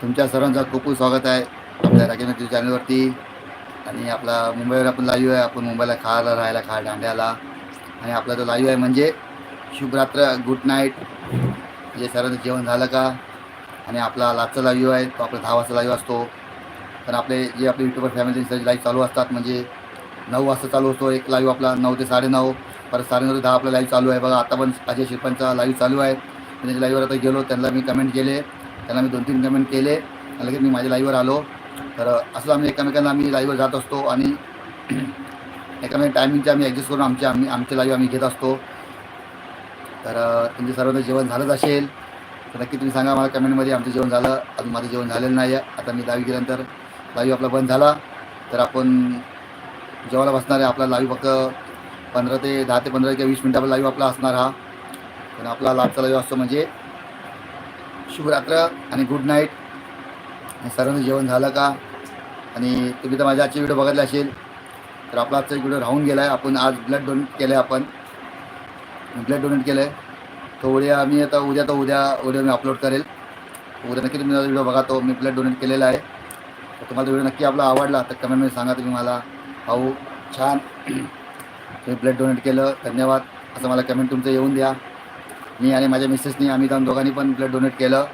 तुमच्या सर्वांचं खूप खूप स्वागत आहे आपल्या राकेश चॅनलवरती. आणि आपला मुंबईवर आपण लाईव्ह आहे आपण मुंबईला खायला राहायला खा दांड्याला आणि आपला जो लाईव्ह आहे म्हणजे शुभरात्र गुड नाईट म्हणजे सर्वांचं जेवण झालं का? आणि आपला लास्टचा लाईव्ह आहे तो आपला दहा वाजता लाईव्ह असतो. पण आपले जे आपले युट्यूबर फॅमिली लाईव्ह चालू असतात म्हणजे नऊ वाजता चालू असतो एक लाईव्ह आपला नऊ ते साडेनऊ. परत साडेनऊ ते दहा आपला लाईव्ह चालू आहे. बघा आता पण अजय शिरपणचा लाईव्ह चालू आहे. त्यांच्या लाईव्हवर आता गेलो. त्यांना मी कमेंट केले. त्यांना मी दोन तीन कमेंट केले. लगेच मी माझ्या लाईव्हवर आलो. तर असं आम्ही एकमेकांना आम्ही लाईव्हवर जात असतो. आणि एकामेक टायमिंगचे आम्ही ॲडजस्ट करून आमचे आम्ही आमचे लाईव्ह आम्ही घेत असतो. तर तुमचे सर्वांचं जेवण झालंच असेल. तर नक्की तुम्ही सांगा मला कमेंटमध्ये आमचं जेवण झालं. अजून माझं जेवण झालेलं नाही आहे आता मी लाईव्ह गेल्यानंतर लाईव्ह आपला बंद झाला. तर आपण जेवायला बसणार आहे. आपला लाईव्ह फक्त पंधरा ते दहा ते पंधरा किंवा वीस मिनटं आपला लाईव्ह आपला असणार हा. पण आपला लाटचा लाईव्ह असतो म्हणजे शुभरात्र आणि गुड नाईट आणि सर्वांचं जेवण झालं का? आणि तुम्ही तर माझ्या आजचे व्हिडिओ बघितला असेल तर आपला आजचा एक व्हिडिओ राहून गेला आहे आपण आज ब्लड डोनेट केलं आहे आपण. ब्लड डोनेट केलं आहे तो उद्या मी आता उद्या तर उद्या उद्या मी अपलोड करेल. उद्या नक्की तुम्ही व्हिडिओ बघा. तो मी ब्लड डोनेट केलेला आहे. तर तुम्हाला व्हिडिओ नक्की आपला आवडला तर कमेंटमध्ये सांगा तुम्ही मला. भाऊ छान. तुम्ही ब्लड डोनेट केलं. धन्यवाद. असं मला कमेंट तुमचं येऊन द्या. मी आणि माझ्या मिसेसनी आम्ही जाऊन दोघांनी पण ब्लड डोनेट केलं.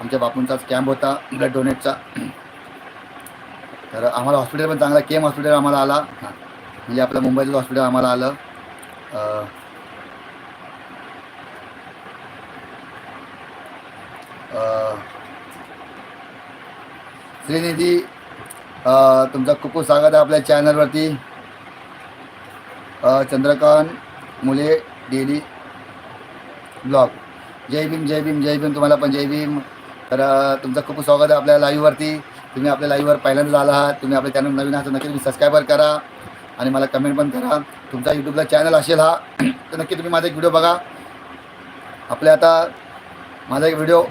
आमच्या बापूंचाच कॅम्प होता ब्लड डोनेटचा तर आम्हाला हॉस्पिटल पण चांगला केम हॉस्पिटल आम्हाला आला. म्हणजे आपलं मुंबईचं हॉस्पिटल आम्हाला आलं. श्रीनिधी तुमचा तुमचं खूप खूप स्वागत आहे आपल्या चॅनलवरती चंद्रकांत मुले डेली. ब्लॉग. जय भीम जय भीम जय भीम. तुम्हाला पण जय भीम. तर तुमचं खूप स्वागत आहे आपल्या लाईव्हवरती तुम्ही आपल्या लाईव्हवर पहिल्यांदाच आला आहात. तुम्ही आपल्या चॅनल नवीन आहात तर नक्की तुम्ही सबस्क्राईबर करा. आणि मला कमेंट पण करा. तुमचा यूट्यूबला चॅनल असेल हा तर नक्की तुम्ही माझा एक व्हिडिओ बघा. आपल्या आता माझा एक व्हिडिओ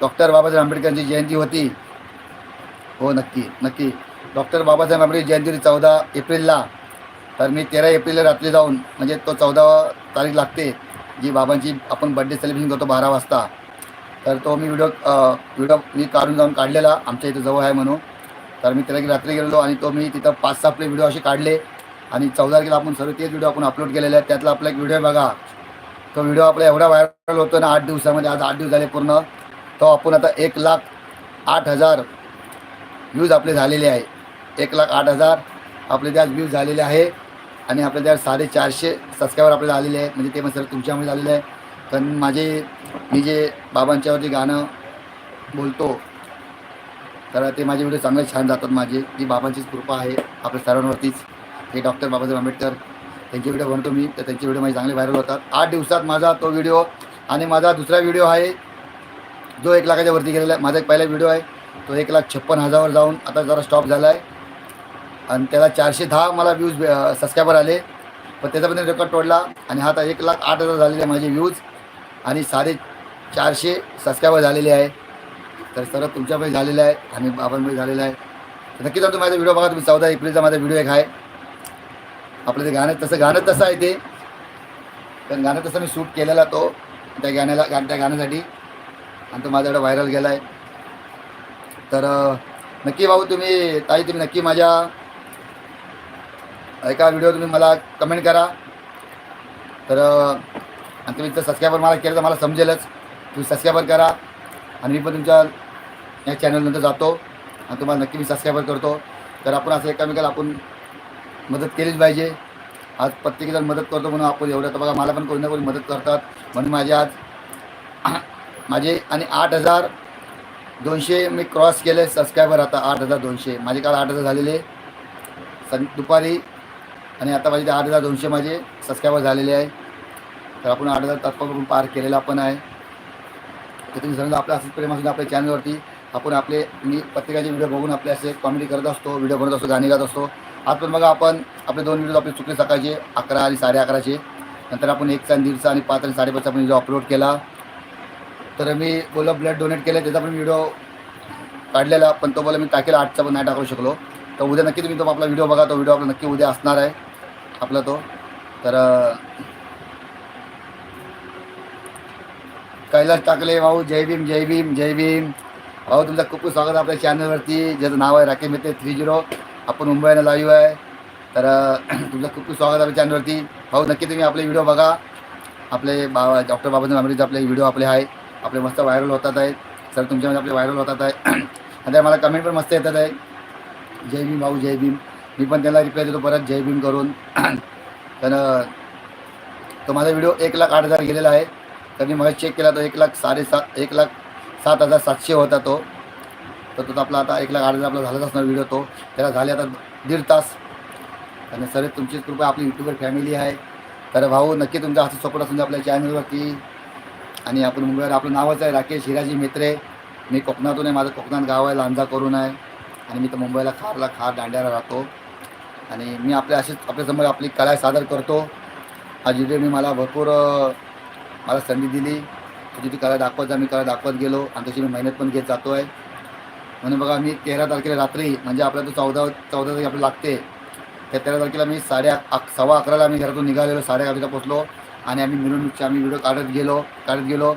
डॉक्टर बाबासाहेब आंबेडकरांची जयंती होती. हो नक्की नक्की. डॉक्टर बाबासाहेब आंबेडकर जयंती होती चौदा एप्रिलला. तर मी तेरा एप्रिलला रात्री जाऊन म्हणजे तो चौदा तारीख लागते. जी बाबांची आपण बड्डे सेलिब्रेशन करतो बारा वाजता तर तो मी व्हिडिओ व्हिडिओ मी काढून जाऊन काढलेला आमच्या इथं जवळ आहे म्हणून. तर मी त्याला रात्री गेलेलो आणि तो मी तिथं पाच सहा आपले व्हिडिओ असे काढले. आणि चौदा तारखेला आपण सर्व तेच व्हिडिओ आपण अपलोड केलेले आहेत. त्यातला आपला एक व्हिडिओ बघा. तो व्हिडिओ आपला एवढा व्हायरल होतो ना आठ दिवसामध्ये आज आठ दिवस झाले पूर्ण. तो आपण आता एक लाख आठ हजार व्ह्यूज आपले झालेले आहे. एक लाख आठ हजार आपले त्यात व्ह्यूज झालेले आहे. आणि आपल्या त्यात साडेचारशे सबस्क्रायबर आपल्याला आलेले आहेत. म्हणजे ते पण सर तुमच्यामुळे झालेलं आहे पण माझे मी जे बाबांच्यावरती गाणं बोलतो तर ते माझे व्हिडिओ चांगले छान जातात माझे. जी बाबांचीच कृपा आहे आपल्या सर्वांवरतीच. हे डॉक्टर बाबासाहेब आंबेडकर त्यांचे व्हिडिओ बनतो मी. तर त्यांचे व्हिडिओ माझे चांगले व्हायरल होतात. आठ दिवसात माझा तो व्हिडिओ आणि माझा दुसरा व्हिडिओ आहे जो एक लाखाच्या वरती गेलेला आहे. माझा एक पहिला व्हिडिओ आहे. तो एक लाख छप्पन हजारावर जाऊन आता जरा स्टॉप झाला आहे आणि त्याला चारशे दहा मला व्ह्यूज सबस्क्रायबर आले. पण त्याचा पण रेकॉर्ड तोडला आणि हा आता एक लाख आठ हजार झालेले आहे माझे व्ह्यूज आणि साडे चारशे सबस्क्रायबर झालेले आहे. तर सर्व तुमच्यामध्ये झालेलं आहे आणि बाबांमध्ये झालेलं आहे. तर नक्कीच तुम्ही माझा व्हिडिओ बघा तुम्ही. चौदा एप्रिलचा माझा व्हिडिओ एक आहे. आपलं ते गाणं तसं गाणं तसं आहे ते. पण गाणं तसं मी शूट केलेला तो त्या गाण्याला गा त्या गाण्यासाठी. आणि तो माझ्याकडे व्हायरल गेला आहे तर नक्की भाऊ तुम्ही ताई तुम्ही नक्की माझ्या एका व्हिडिओ तुम्ही मला कमेंट करा. तर आणि तुम्ही जर सबस्क्रायबर मला केलं तर मला समजेलच. तुम्ही सबस्क्रायबर करा. आणि मी पण तुमच्या या चॅनलनंतर जातो. आणि तुम्हाला नक्की मी सबस्क्रायबर करतो. तर आपण असं एकामेकाला आपण मदत केलीच पाहिजे. आज प्रत्येकजण मदत करतो म्हणून आपण एवढं तर बघा मला पण कोणी ना कोणी मदत करतात. म्हणून माझे आज माझे आणि आठ हजार दोनशे मी क्रॉस केले सबस्क्रायबर आता आठ हजार दोनशे. माझे काल आठ हजार झालेले. सं दुपारी आणि आता माझे ते आठ हजार दोनशे माझे सबस्क्रायबर झालेले आहे. तर आपण आठ हजार तात्पर्य पार केलेला पण आहे. तर तुम्ही समजा आपल्या असंच प्रेम असून आपल्या चॅनलवरती आपण आपले मी प्रत्येकाचे व्हिडिओ बघून आपले असे कॉमेडी करत असतो व्हिडिओ बनवत असतो गाणी गात असतो. आज पण बघा आपण आपले दोन व्हिडिओ आपले चुकले सकाळचे अकरा आणि साडे अकराचे. नंतर आपण एकचा आणि दीडचा आणि पाच आणि साडेपाचचा आपण व्हिडिओ अपलोड केला. तर मी बोला ब्लड डोनेट केलं त्याचा पण व्हिडिओ काढलेला पण तो बोला मी टाकेला आठचा पण नाही टाकू शकलो. तर उद्या नक्की तुम्ही तो आपला व्हिडिओ बघा तो व्हिडिओ आपला नक्की उद्या असणार आहे. आपला तो. तर कैलास टाकले भाऊ जय भीम जय भीम जय भीम. भाऊ तुमचं खूप खूप स्वागत आपल्या चॅनलवरती ज्याचं नाव आहे राकेश मित्र थ्री झिरो. आपण मुंबईला लाईव्ह आहे. तर तुमचं खूप खूप स्वागत आपल्या चॅनलवरती भाऊ नक्की तुम्ही आपले व्हिडिओ बघा. आपले बाबा डॉक्टर बाबासाहेब आंबेडकरचे आपले व्हिडिओ आपले आहे आपले मस्त व्हायरल होतात आहे. सर तुमच्यामध्ये आपले व्हायरल होतात आहे. आणि मला कमेंट पण मस्त येतात आहे. जय भीम भाऊ जय भीम. मी पण त्याला रिप्लाय देतो परत जय भीम करून. त्यानं तो माझा व्हिडिओ एक लाख आठ हजार गेलेला आहे. तर मी मग चेक केला तो एक लाख साडेसात एक लाख सात हजार सातशे होता तो. तर तो आपला आता एक लाख आठ हजार आपला झालाच असणार व्हिडिओ तो. त्याला झाले आता दीड तास. आणि सर तुमचीच कृपा आपली यूट्यूबर फॅमिली आहे. तर भाऊ नक्की तुमचा असं सपोर्ट असून आपल्या चॅनलवरती आणि आपण मुंबईवर आपलं नावच आहे राकेश हिराजी मित्रे. मी कोकणातून आहे माझं कोकणात गाव आहे लांजा करून आहे. आणि मी तर मुंबईला खारला खार दांड्याला राहतो. आणि मी आपल्या असेच आपल्यासमोर आपली कला सादर करतो. आज व्हिडिओ मी मला भरपूर मला संधी दिली. तुझी ती कला दाखवत जा मी कला दाखवत गेलो आणि तशी मी मेहनत पण घेत जातो आहे म्हणून बघा मी तेरा तारखेला रात्री म्हणजे आपल्या तो चौदा चौदा तारखे आपल्याला लागते. त्या तेरा तारखेला मी साडे अक सव्वा अकराला आम्ही घरातून निघालेलो साडे अकराला पोचलो आणि आम्ही मिरवणूकचे आम्ही व्हिडिओ काढत गेलो काढत गेलो.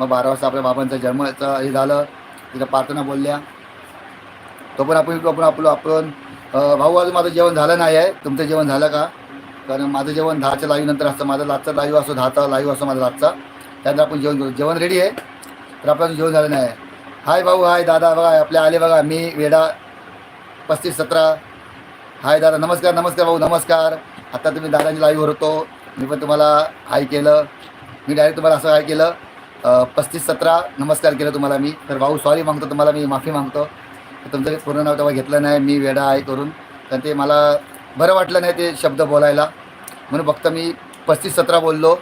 मग बारा वाजता आपल्या बाबांचा जन्माचं हे झालं. तिथं प्रार्थना बोलल्या. तो पण आपण आपण आपलं आपण भाऊ अजून माझं जेवण झालं नाही आहे. तुमचं जेवण झालं का? कारण माझं जेवण दहाच्या लाईव्ह नंतर असतं. माझं लाचचा लाईव्ह असो दहाचा लाईव्ह असो माझा लाचचा त्यानंतर आपण जेवण करू. जेवण रेडी आहे? तर आपल्याला जेवण झालं नाही आहे. हाय भाऊ हाय दादा बघा आपले आले बघा. मी वेडा पस्तीस सतरा. हाय दादा नमस्कार नमस्कार भाऊ नमस्कार. आता तुम्ही दादाची लाईव्हवर होतो. मी पण तुम्हाला हाय केलं. मी डायरेक्ट तुम्हाला असं हाय केलं. पस्तीस सतरा नमस्कार केलं तुम्हाला मी. तर भाऊ सॉरी मागतो तुम्हाला मी माफी मागतो. तुमचं पूर्ण नाव तेव्हा घेतलं नाही मी वेडा आहे करून. तर ते मला बरं वाटलं नाही ते शब्द बोलायला. म्हणून फक्त मी पस्तीस सतरा बोललो.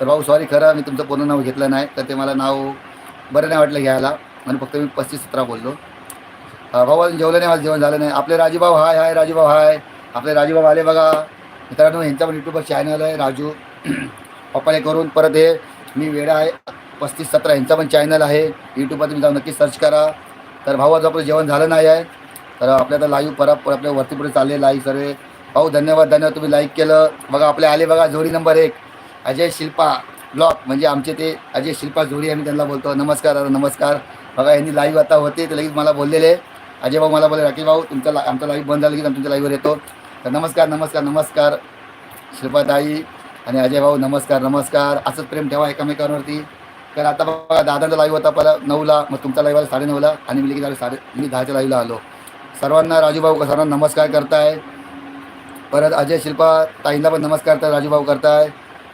तर भाऊ सॉरी खरं मी तुमचं पूर्ण नाव घेतलं नाही. तर ते मला नाव बरं नाही वाटलं घ्यायला. म्हणून फक्त मी पस्तीस सतरा बोललो. भाऊ अजून जेवलं नाही माझं जेवण झालं नाही. आपले राजूभाऊ हाय हाय राजूभाऊ हाय. आपले राजूभाऊ आले बघा. मित्रांनो यांचा पण यूट्यूबवर चॅनल आहे राजू. पप्पाने करून परत हे मी वेडा आहे. पस्तीस सतरा यांचा पण चॅनल आहे. यूट्यूबवर तुम्ही जाऊन नक्की सर्च करा. तर भाऊ आज आपलं जेवण झालं नाही आहे. तर आपल्या आता लाईव्ह परत आपल्या वरती पुढे चालले लाईव्ह सर्व. भाऊ धन्यवाद धन्यवाद तुम्ही लाईक केलं. बघा आपले आले बघा जोडी नंबर एक. अजय शिल्पा ब्लॉक म्हणजे आमचे ते अजय शिल्पा जोडी आम्ही त्यांना बोलतो. नमस्कार दादा नमस्कार. बघा यांनी लाईव्ह आता होते ते लगेच मला बोललेले. अजय भाऊ मला बोलले राकेश भाऊ तुमचा ला- आमचा लाईव्ह बंद झाला की आम्ही तुमच्या लाईव्हवर येतो. तर नमस्कार नमस्कार नमस्कार. शिल्पाताई आणि अजय भाऊ नमस्कार नमस्कार. असंच प्रेम ठेवा एकमेकांवरती. कारण आता बघा दादांचा लाईव्ह होता पहिला नऊला मग तुमचा लाईव्ह आला साडे नऊला आणि मी लगेच आलो साडे मी दहाच्या लाईव्हला आलो. सर्वांना राजूभाऊ सर्वांना नमस्कार करताय. परत अजय शिल्पा ताईंना पण नमस्कार तर राजूभाऊ करताय.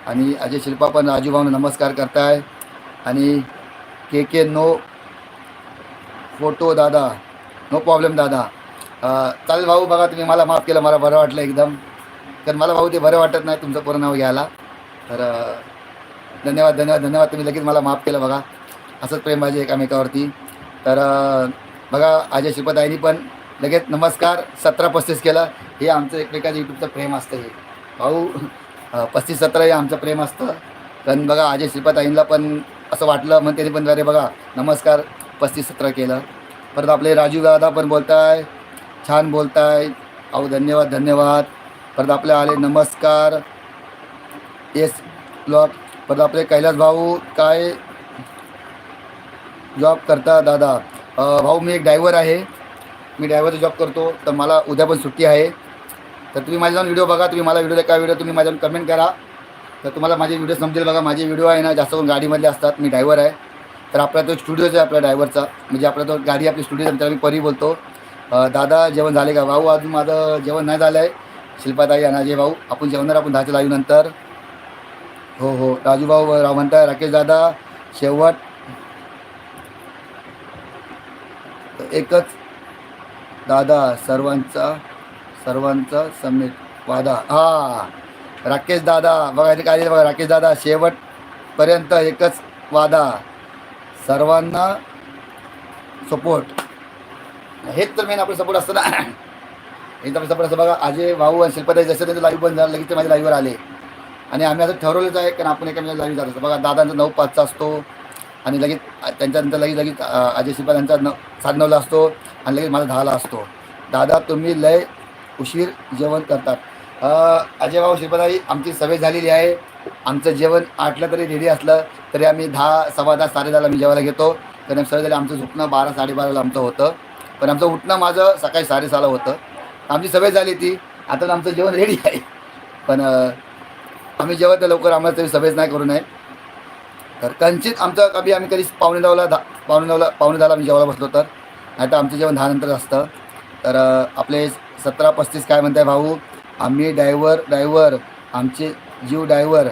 आणि अजय शिल्पा पण राजूभाऊना नमस्कार करताय. आणि के के नो फोटो दादा नो प्रॉब्लेम दादा. चालेल भाऊ बघा तुम्ही मला माफ केलं मला बरं वाटलं एकदम. तर मला भाऊ ते बरं वाटत नाही तुमचं पूर्ण नाव घ्यायला. तर धन्यवाद धन्यवाद धन्यवाद. तुम्ही लगेच मला माफ केलं बघा. असंच प्रेम पाहिजे एकामेकावरती. तर बघा अजय शिल्पताईंनी पण लगेच नमस्कार सतरा पस्तीस केलं. हे आमचं एकमेकाचं यूट्यूबचं प्रेम असतं हे. भाऊ पस्तीस सतरा हे आमचं प्रेम असतं. कारण बघा अजय शिल्पताईंना पण असं वाटलं मग त्यांनी पण अरे बघा. नमस्कार पस्तीस सतरा केलं. परत आपले राजू दादा पण बोलताय. छान बोलताय. अहो धन्यवाद धन्यवाद. परत आपले आले नमस्कार. येस ब्लॉग पण आपले कैलास भाऊ काय जॉब करता दादा? भाऊ मी एक ड्रायव्हर आहे. मी ड्रायव्हरचा जॉब करतो. तर मला उद्या पण सुट्टी आहे. तर तुम्ही माझ्या जाऊन व्हिडिओ बघा. तुम्ही मला व्हिडिओ काय व्हिडिओ तुम्ही माझ्यावर कमेंट करा. तर तुम्हाला माझे व्हिडिओ समजेल बघा. माझे व्हिडिओ आहे ना जास्त करून गाडीमधले असतात. मी ड्रायव्हर आहे. तर आपला तो स्टुडिओच आहे आपल्या ड्रायव्हरचा म्हणजे आपला तो गाडी आपली स्टुडिओ त्याला मी परी बोलतो. दादा जेवण झाले का? भाऊ अजून माझं जेवण नाही झालं आहे शिल्पाताई अनाजे भाऊ आपण जेवणार आपण दहाच्या लाईव्ह नंतर हो हो. राजूभाऊ राव म्हणताय राकेश दादा शेवट एकच दादा सर्वांचा सर्वांचा समेट वादा. हा राकेश दादा. बघा काय बघा राकेश दादा शेवटपर्यंत एकच वादा. सर्वांना सपोर्ट हेच तर मेन आपलं सपोर्ट असतं ना. हेच आपलं सपोर्ट असतं. बघा अजय भाऊ आणि शिल्पताई जसं त्यांचं लाईव्ह बंद झालं लगेच ते माझ्या लाईव्हवर आले. आणि आम्ही असं ठरवलंच आहे कारण आपण एका लाईव्ह जात असतो. बघा दादांचा नऊ पाचचा असतो आणि लगेच त्यांच्यानंतर लगेच लगेच अजय शिल्पा यांचा न सात नऊला असतो आणि लगेच माझा दहाला असतो. दादा तुम्ही लय उशीर जेवण करतात. अजय भाऊ शिल्पाताई आमची सवय झालेली आहे. आमचं जेवण आठला तरी रेडी असलं तरी आम्ही दहा सव्वा दहा साडे दहाला मी जेवायला घेतो. कारण सवय झाली आमचं झुकणं बारा साडेबाराला आमचं होतं पण आमचं उठणं माझं सकाळी साडेसहाला होतं. आमची सवय झाली ती आता तर आमचं जेवण रेडी आहे. पण आम्ही जेव्हा नाही लवकर आम्हाला तरी सभेच नाही करू नये. तर कंचित आमचं कधी आम्ही कधी पावणे लावला दहा पावणे नऊला पावणे दहाला आम्ही जेवायला बसलो तर. नाही तर आमचं जेवण दहा नंतर असतं. तर आपले सतरा पस्तीस काय म्हणताय भाऊ? आम्ही डायव्हर डायव्हर आमचे जीव डायव्हर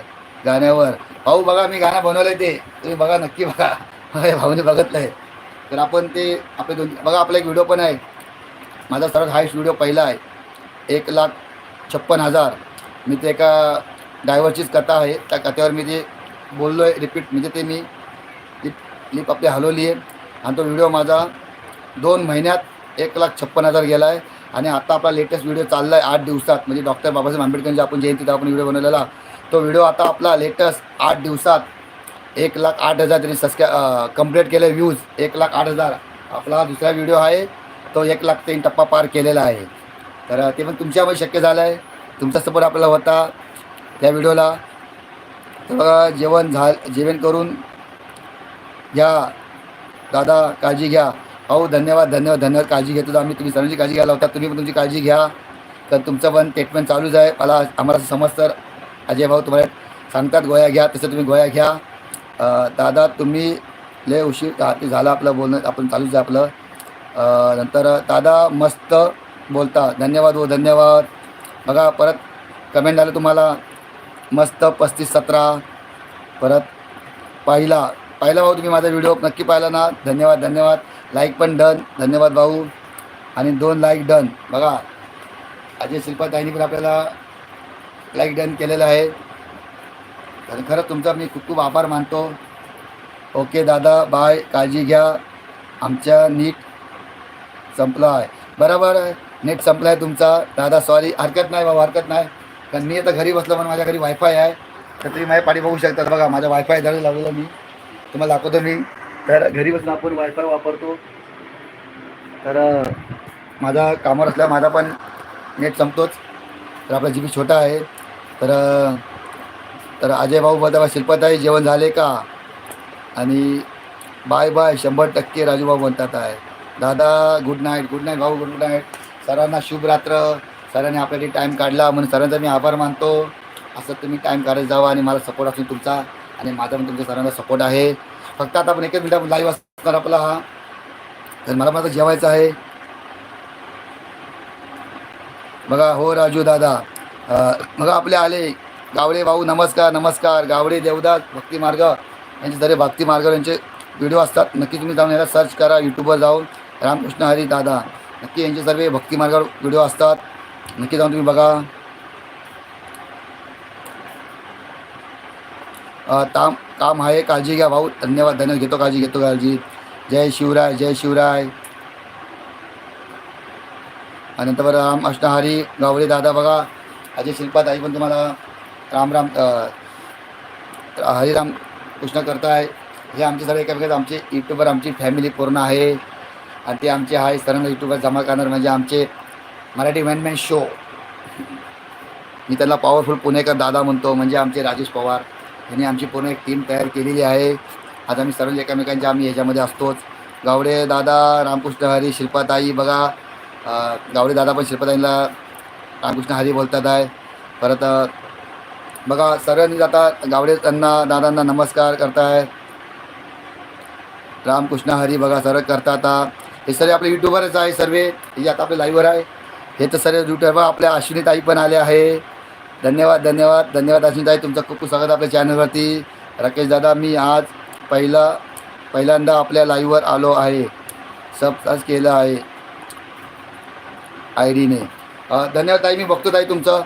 गाण्यावर. भाऊ बघा मी गाणं बनवलं आहे ते. तुम्ही बघा नक्की बघा. हे भाऊने बघितलं आहे तर आपण ते आपले दोन बघा आपला एक व्हिडिओ पण आहे. माझा सर्वात हायस्ट व्हिडिओ पहिला आहे. एक लाख छप्पन हजार. मी ते एका डायव्हरचीच कथा आहे. त्या कथेवर मी ते बोललो आहे रिपीट म्हणजे ते मी लिप लिप आपली हलवली आहे. आणि तो व्हिडिओ माझा दोन महिन्यात एक लाख छप्पन हजार गेला आहे आणि आता आपला लेटेस्ट व्हिडिओ चालला आहे आठ दिवसात. म्हणजे डॉक्टर बाबासाहेब आंबेडकरांची आपण जयंतीत आपण व्हिडिओ बनवलेला. तो व्हिडिओ आता आपला लेटेस्ट आठ दिवसात एक लाख आठ हजार त्यांनी सबस्क्रा कंप्लीट केले व्ह्यूज एक लाख आठ हजार. आपला दुसरा व्हिडिओ आहे. तो एक लाख तीन टप्पा पार केलेला आहे. तर ते पण तुमच्यामुळे शक्य झालं आहे तुमचा सपोर्ट आपल्याला होता. त्या व्हिडिओला. तर बघा जेवण झा जेवण करून घ्या. दादा काळजी घ्या. भाऊ धन्यवाद धन्यवाद धन्यवाद. काळजी घेतो आम्ही तुम्ही सर्वांची काळजी घ्यायला होता तुम्ही पण तुमची काळजी घ्या. तर तुमचं पण ट्रीटमेंट चालूच आहे. मला आम्हाला समजतं. अजय भाऊ तुम्हाला सांगतात गोळ्या घ्या. तसं तुम्ही गोळ्या घ्या. दादा तुम्ही लय उशीर ते झालं आपलं बोलणं. आपण चालूच आहे आपलं. नंतर दादा मस्त बोलता. धन्यवाद हो धन्यवाद. बघा परत कमेंट आलं तुम्हाला. मस्त पस्तीस सतरा. परत पाहिला. पाहिला भाऊ तुम्ही माझा व्हिडिओ नक्की पाहिला ना. धन्यवाद धन्यवाद. लाईक पण डन धन्यवाद भाऊ. आणि दोन लाईक डन बघा. अजय शिल्पाताईंनी पण आपल्याला लाईक डन केलेलं आहे. तर खरंच तुमचा मी खूप खूप आभार मानतो. ओके दादा. बाय काळजी घ्या. आमच्या नीट संपला आहे. बरोबर. आहे नेट संपला आहे तुमचा. दादा सॉरी हरकत नाही बाबा हरकत नाही. कारण मी आता घरी बसलो म्हणून माझ्या घरी वायफाय आहे. तर तुम्ही माझ्या पाठी बघू शकता. बघा माझ्या वायफाय धडे लावलेलं मी. तुम्हाला दाखवतो मी. तर घरी बसून आपण वायफाय वापरतो. तर माझा कामावर असल्या माझा पण नेट संपतोच. तर आपला जी बी छोटा आहे. तर तर अजय भाऊ बदाबा शिल्पताई जेवण झाले का? आणि बाय बाय शंभर टक्के राजूभाऊ म्हणतात आहे. दादा गुड नाईट गुड नाईट भाऊ गुड नाईट सरांना शुभ रात्र सरांनी आपल्यासाठी टाईम काढला. म्हणून सरांचा मी आभार मानतो. असं तुम्ही टाईम काढत जावा आणि मला सपोर्ट असेल तुमचा. आणि माझा पण तुमच्या सरांचा सपोर्ट आहे. फक्त आता आपण एकच मिनिटात लाईव्ह असणार आपला. हा तर मला माझं जेवायचं आहे. बघा हो राजू दादा. बघा आपले आले. गावडे भाऊ नमस्कार नमस्कार. गावडे देवदास भक्ती मार्ग. यांचे सर्व भक्ती मार्ग यांचे व्हिडिओ असतात. नक्की तुम्ही जाऊन याला सर्च करा. यूट्यूबवर जाऊन. रामकृष्ण हरी दादा. नक्की यांचे सर्व भक्ती मार्गावर व्हिडिओ असतात. नक्की जाऊन तुम्ही बघा. काम ताम काम आहे काळजी घ्या भाऊ. धन्यवाद धन्यवाद. घेतो काळजी घेतो काळजी. जय शिवराय जय शिवराय. आणि नंतर राम अष्टहारी गावडे दादा बघा. अजय शिल्पाताई पण तुम्हाला राम राम हरिराम कृष्ण करताय. हे आमचे सगळे एकामेकात आमचे यूट्यूबर आमची फॅमिली पूर्ण आहे. आणि ते आमचे आहे सर्व यूट्यूबवर जमा करणार म्हणजे आमचे मराठी मॅनमॅन शो मी त्यांना पॉवरफुल पुणेकर दादा म्हणतो म्हणजे आमचे राजेश पवार. यांनी आमची पूर्ण एक टीम तयार केलेली आहे. आज आम्ही सर्व एकामेकांच्या आम्ही ह्याच्यामध्ये असतोच. गावडे दादा रामकृष्ण हरी शिल्पाताई बघा गावडे दादा पण शिल्पाताईंना रामकृष्ण हरी बोलतात आहे. परत बघा सर्वांनी आता गावडे त्यांना दादांना नमस्कार करताय. रामकृष्ण हरी बघा सर्व करतात हे सर्व आपले यूट्यूबरच आहे सर्व. हे आता आपले लाईव्हवर आहे. हे तर सर्व यूट्यूबर आपल्या अश्विनीताई पण आले आहे. धन्यवाद धन्यवाद. धन्यवाद अश्विनी ताई. तुमचं खूप खूप स्वागत आपल्या चॅनलवरती. राकेश दादा मी आज पहिला पहिल्यांदा आपल्या लाईव्हवर आलो आहे. सबस्क्राईब केलं आहे. आय डीने धन्यवाद ताई. मी बघतो ताई तुमचं.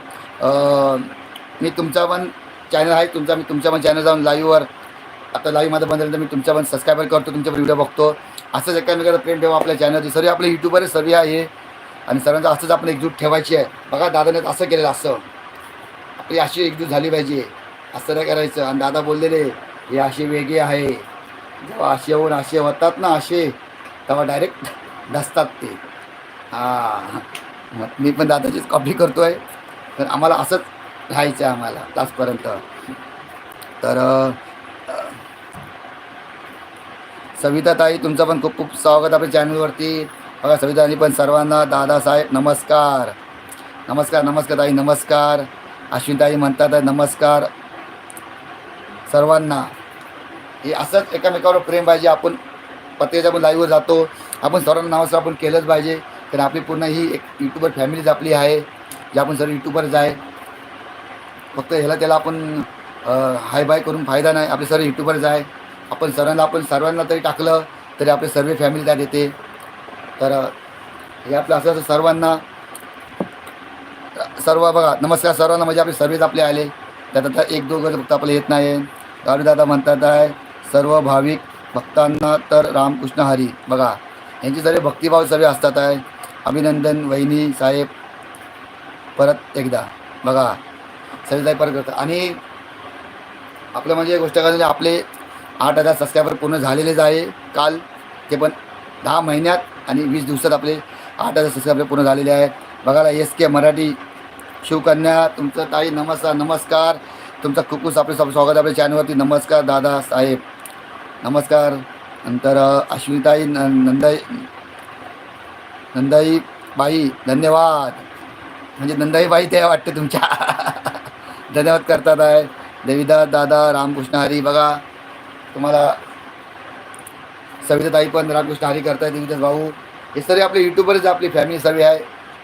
मी तुमचा पण चॅनल आहे. तुमचा मी तुमच्या पण चॅनल जाऊन लाईव्हवर आता लाईव्ह माझं बंद तर मी तुमच्या पण सबस्क्राईबर करतो. तुमच्या व्हिडिओ बघतो. असंच एकामेकाला प्रेम ठेवा आपल्या चॅनलची सर्व आपले यूट्यूबर सर्व आहे. आणि सर्वांचं असंच आपण एकजूट ठेवायची आहे. बघा दादाने असं केलेलं असं. आपली अशी एकजूट झाली पाहिजे. असं नाही करायचं. आणि दादा बोललेले हे असे वेगळे आहे. जेव्हा असे होऊन असे होतात ना असे तेव्हा डायरेक्ट धसतात ते. हां. मी पण दादाचीच कॉपी करतो आहे तर आम्हाला असंच राहायचं आहे आम्हाला लास्टपर्यंत. तर सविताताई सविता ताई तुमचं पण खूप खूप स्वागत आपल्या चॅनलवरती बघा सविता पण सर्वांना दादासाहेब नमस्कार. नमस्कार नमस्कार ताई नमस्कार. अश्विनताई म्हणतात नमस्कार. सर्वांना. हे असंच एकामेकावर प्रेम पाहिजे आपण प्रत्येकाच्या आपण लाईव्हवर जातो. आपण सर्वांना नमस्कार आपण केलंच पाहिजे. कारण आपली पूर्ण ही एक यूट्यूबर फॅमिलीच आपली आहे. जे आपण सर्व यूट्यूबरच आहे. फक्त ह्याला त्याला आपण हाय बाय करून फायदा नाही. आपले सर्व यूट्यूबरच आहे. आपण सर्वांना आपण सर्वांना तरी टाकलं तरी आपले सर्व फॅमिली त्यात येते. तर हे आपलं असं सर्वांना सर्व बघा नमस्कार सर्वांना म्हणजे आपले सर्वच आपले आले. त्यात आता एक दोघं फक्त आपल्याला येत नाही गाडी दादा म्हणतात आहे सर्व भाविक भक्तांना तर रामकृष्ण हरी. बघा यांचे सर्व भक्तिभाव सर्व असतात आहे. अभिनंदन वहिनी साहेब परत एकदा. बघा सविताई परत करतात. आणि आपलं म्हणजे गोष्ट करायचं आपले आठ हजार सबस्क्रायबर पूर्ण झालेलेच आहे. काल ते पण दहा महिन्यात आणि वीस दिवसात आपले आठ हजार आपले पूर्ण झालेले आहेत. बघायला एस के मराठी शिवकन्या तुमचं ताई नमस्कार नमस्कार. तुमचा खूप खूप आपले स्वागत आपल्या चॅनलवरती नमस्कार दादा साहेब. नमस्कार. नंतर अश्विताई न नंदाई नंदाई बाई धन्यवाद. म्हणजे नंदाई बाई ते वाटते तुमच्या. धन्यवाद करतात आहे. देविदास दादा रामकृष्ण हरी बघा. तुम्हाला सविताताई पण रामकृष्ण हरी करतायत देविदास भाऊ. हे सर्व आपले युट्यूबवरच आपली फॅमिली सर्व आहे.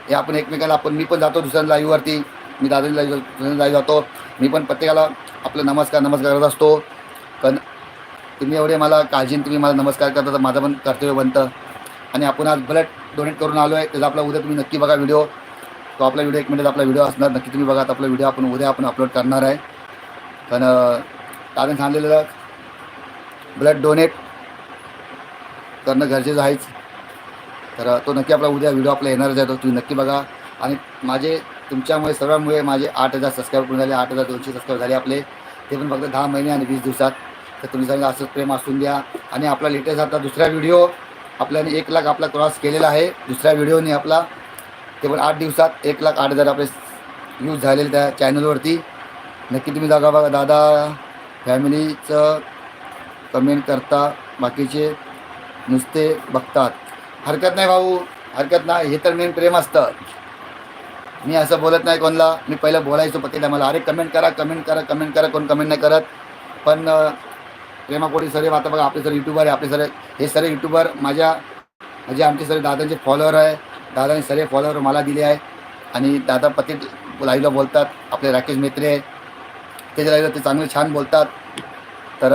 हे आपण एकमेकाला आपण मी पण जातो दुसऱ्या लाईव्हवरती मी दादा लाईव्ह दुसऱ्या लाईव्ह जातो. मी पण प्रत्येकाला आपलं नमस्कार नमस्कार करत असतो. पण तुम्ही एवढे मला काळजी तुम्ही मला नमस्कार करता तर माझं पण कर्तव्य बनतं. आणि आपण आज ब्लड डोनेट करून आलो आहे त्याचा आपला उद्या तुम्ही नक्की बघा व्हिडिओ तो आपला व्हिडिओ एक मिनिट आपला व्हिडिओ असणार. नक्की तुम्ही बघा आपला व्हिडिओ आपण उद्या आपण अपलोड करणार आहे. पण कारण सांगलेलं ब्लड डोनेट करणं गरजेचं आहेच. तर तो नक्की आपला उद्या व्हिडिओ आपला येणारच आहे तो तुम्ही नक्की बघा. आणि माझे तुमच्यामुळे सर्वांमुळे माझे आठ हजार सबस्क्राईब पूर्ण झाले आठ हजार दोनशे सबस्क्राईब झाले आपले. ते पण फक्त दहा महिने आणि वीस दिवसात. तर तुम्ही सांगा असंच प्रेम असून द्या. आणि आपला लेटेस्ट आता दुसरा व्हिडिओ आपल्याने एक लाख आपला क्रॉस केलेला आहे. दुसऱ्या व्हिडिओने आपला ते पण आठ दिवसात एक लाख आठ हजार आपले यूज झालेले त्या चॅनलवरती नक्की तुम्ही जागा बघा. दादा फॅमिलीचं कमेंट करता बाकीचे नुसते बघतात. हरकत नाही भाऊ हरकत नाही. हे तर मेन प्रेम असतं. मी असं बोलत नाही कोणाला. मी पहिलं बोलायचो पत्ते मला अरे कमेंट करा कमेंट करा कमेंट करा कोण कमेंट नाही करत. पण अं, प्रेमापोटी सर्व आता बघा आपले सर यूट्यूबर आहे आपले सर हे. सरे यूट्यूबर माझ्या म्हणजे आमचे सर दादांचे फॉलोअर आहे. दादाने सरे फॉलोअर मला दिले आहे. आणि दादा पती लाईव्हला बोलतात. आपले राकेश मेत्रे आहे. त्याच्या लाईव्हला ते चांगले छान बोलतात. तर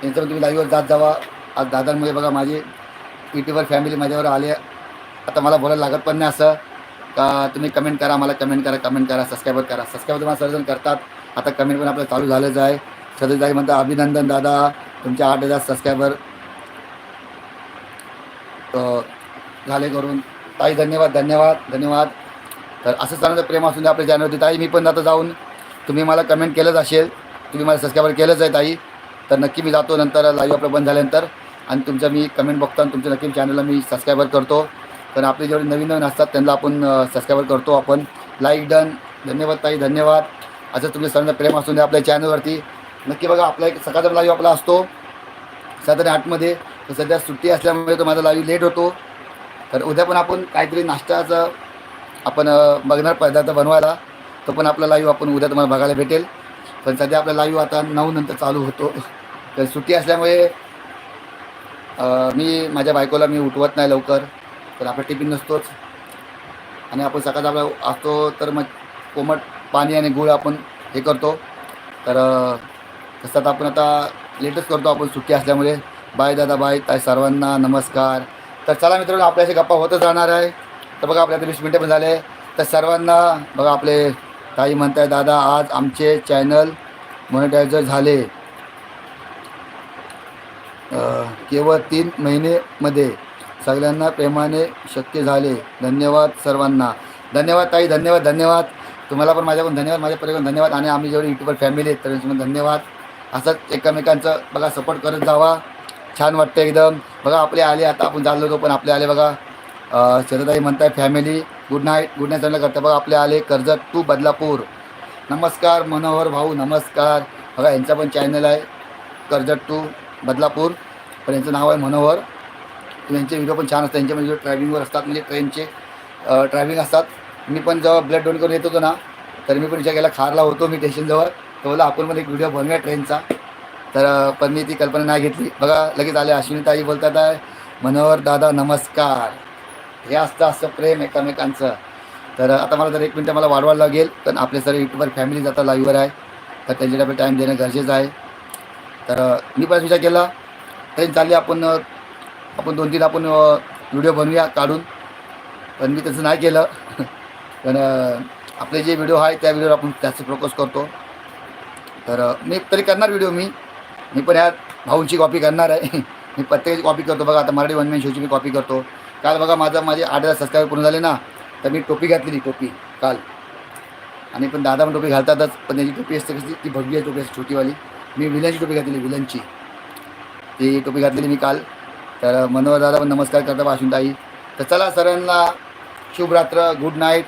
त्यांचं तुम्ही लाईव्हवर जात जावा. आज दादांमुळे बघा माझी यूट्यूबर फॅमिली माझ्यावर आले आता मला बोलायला लागत पण नाही असं. का तुम्ही कमेंट करा मला कमेंट करा कमेंट करा सबस्क्राईबर करा. सबस्क्राईबर तुम्हाला सर्वजण करतात. आता कमेंट पण आपलं चालू झालंच आहे. सदस्यताई म्हणतात अभिनंदन दादा तुमच्या आठ हजार सबस्क्रायबर झाले करून. ताई धन्यवाद धन्यवाद धन्यवाद. तर असं चांगलं प्रेम असून द्या आपल्या चॅनलवरती ताई मी पण आता जाऊन. तुम्ही मला कमेंट केलंच असेल. तुम्ही मला सबस्क्रायबर केलंच आहे ताई. तर नक्की मी जातो नंतर लाईव्ह आपलं बंद झाल्यानंतर. आणि तुमचं मी कमेंट बघतो आणि तुमच्या नक्की चॅनलला मी सबस्क्रायबर करतो. तर आपले जेवढे नवीन नवीन असतात त्यांना आपण सबस्क्रायबर करतो आपण. लाईक डन धन्यवाद ताई धन्यवाद. असं तुमच्या सर्वांना प्रेम असून द्या आपल्या चॅनलवरती नक्की बघा आपला एक सकाळचा लाईव्ह आपला असतो. साधारण आठमध्ये तर सध्या सुट्टी असल्यामुळे तो माझा लाईव्ह लेट होतो. तर उद्या पण आपण काहीतरी नाश्त्याचं आपण बघणार पदार्थ बनवायला. तो पण आपला लाईव्ह आपण उद्या तुम्हाला बघायला भेटेल. पण सध्या आपला लाईव्ह आता नऊ नंतर चालू होतो. तर सुट्टी असल्यामुळे मी माझ्या बायकोला मी उठवत नाही लवकर तर आपला टिफिन नसतोच. आणि आपण सकाळचा आपला असतो तर मग कोमट पाणी आणि गुळ आपण हे करतो. तर तसं आता आपण आता लेटच करतो आपण सुट्टी असल्यामुळे. बाय दादा बाय ताई सर्वांना नमस्कार. तर चला मित्रांनो आपल्याशी गप्पा होतच राहणार आहे. तर बघा आपल्या वीस मिनटं पण झाले. तर सर्वांना बघा आपले ताई म्हणताय दादा आज आमचे चॅनल मॉनिटायझर झाले. केवळ तीन महिनेमध्ये सगळ्यांना प्रेमाने शक्य झाले. धन्यवाद सर्वांना. धन्यवाद ताई धन्यवाद धन्यवाद. तुम्हाला पण माझ्याकडून धन्यवाद माझ्या परिवार धन्यवाद आणि आम्ही जेवढी युट्यूबर फॅमिली आहेत त्यांच्याकडून धन्यवाद. असंच एकमेकांचं बघा सपोर्ट करत जावा. छान वाटतं एकदम. बघा आपले आले आता आपण चाललो होतो पण आपले आले बघा. शरदाई म्हणताय family good night good night चांगलं करतं बघा आपले आले कर्जत टू बदलापूर. नमस्कार मनोहर भाऊ नमस्कार. बघा यांचा पण चॅनल आहे कर्जत टू. बदलापूर पण यांचं नाव आहे मनोहर. यांचे व्हिडिओ पण छान असतात. त्यांचे म्हणजे ट्रॅव्हलिंगवर असतात म्हणजे ट्रेनचे ट्रॅव्हलिंग असतात. मी पण जेव्हा ब्लड डोन करून येत होतो ना तर मी पण विचार केला खारला होतो मी स्टेशनजवळ तर बोला आपण पण एक व्हिडिओ बनवूया ट्रेनचा तर पण मी ती कल्पना नाही घेतली. बघा लगेच आले. अश्विनीताई बोलतात आहे मनोहर दादा नमस्कार. हे असतं असं प्रेम एकामेकांचं. तर आता मला जर एक मिनटं मला वाढवायला लागेल कारण आपले सर्व युट्यूबर फॅमिली जाता लाईव्हवर आहे. तर त्यांच्याकडे टाईम देणं गरजेचं आहे. तर मी पण विचार केला तरी चालले आपण आपण दोन तीन आपण व्हिडिओ बनवूया काढून. पण मी तसं नाही केलं. पण आपले जे व्हिडिओ आहे त्या व्हिडिओवर आपण जास्त फोकस करतो. तर मी तरी करणार व्हिडिओ मी. मी पण ह्या भाऊंची कॉपी करणार आहे. मी प्रत्येकाची कॉपी करतो. बघा आता मराठी वनमॅन शोची मी कॉपी करतो. काल बघा माझा माझे आठ हजार सबस्क्राईबर पूर्ण झाले ना. तर मी टोपी घातलेली टोपी काल. आणि पण दादा पण टोपी घालतातच पण त्याची टोपी असते कशी ती भगवी आहे टोपी असते छोटीवाली. मी विलनची टोपी घातलेली विलनची. ती टोपी घातलेली मी काल. तर मनोहर दादा पण नमस्कार करता वाशिंताई तर चला सरांना शुभरात्र गुड नाईट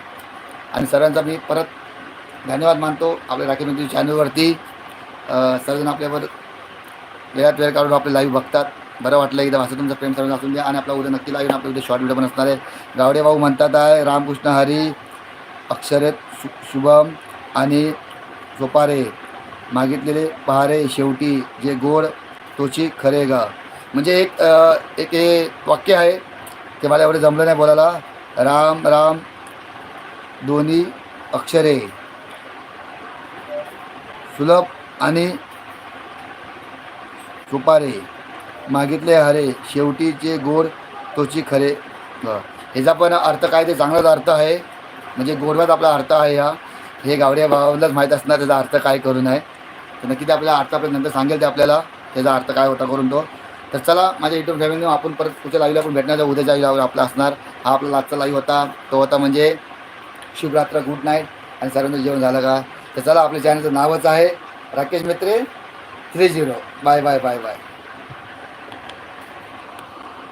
आणि सरांचा मी परत धन्यवाद मानतो आपल्या राखी मंत्री चॅनलवरती. सर्वजण आपल्यावर वेळात वेळ काढून आपले लाईव्ह बघतात. बरं वाटलं एकदम असं तुमचं प्रेम सर्वांना असून द्या. आणि आपला उद्या नक्की लाईव्ह आपल्या उद्या शॉर्ट व्हिडिओ पण असणार आहे. गावडे भाऊ म्हणतात आहे रामकृष्ण हरी अक्षरे शु शुभम आणि सोपारे मागितलेले पहारे शेवटी जे गोड तोची खरे गा. म्हणजे एक एक हे वाक्य आहे. ते मला एवढं जमलं नाही बोलायला. राम राम दोन्ही अक्षरे. सुलभ आणि सुपारे. मागितले हरे शेवटीचे गोड तोची खरे ग. ह्याचा पण अर्थ काय? ते चांगलाच अर्थ आहे. म्हणजे गोडवाच आपला अर्थ आहे हा. हे गावड्या भावालाच माहीत असणार त्याचा अर्थ काय करून आहे तर नक्की ते आपल्याला अर्थ आपल्या नंतर सांगेल ते आपल्याला त्याचा अर्थ काय होता करून तो. तर चला माझ्या युट्यूब फॅमिली आपण परत पुढच्या लाईव्हला आपण भेटण्याचा उद्याच्या लाईव्ह आपला असणार. हा आपला आजचा लाईव्ह होता. तो होता म्हणजे शुभरात्र गुड नाईट आणि सर्वांचं जेवण झालं का? तर चला आपल्या चॅनलचं नावच आहे Rakesh Mitre three zero bye bye bye bye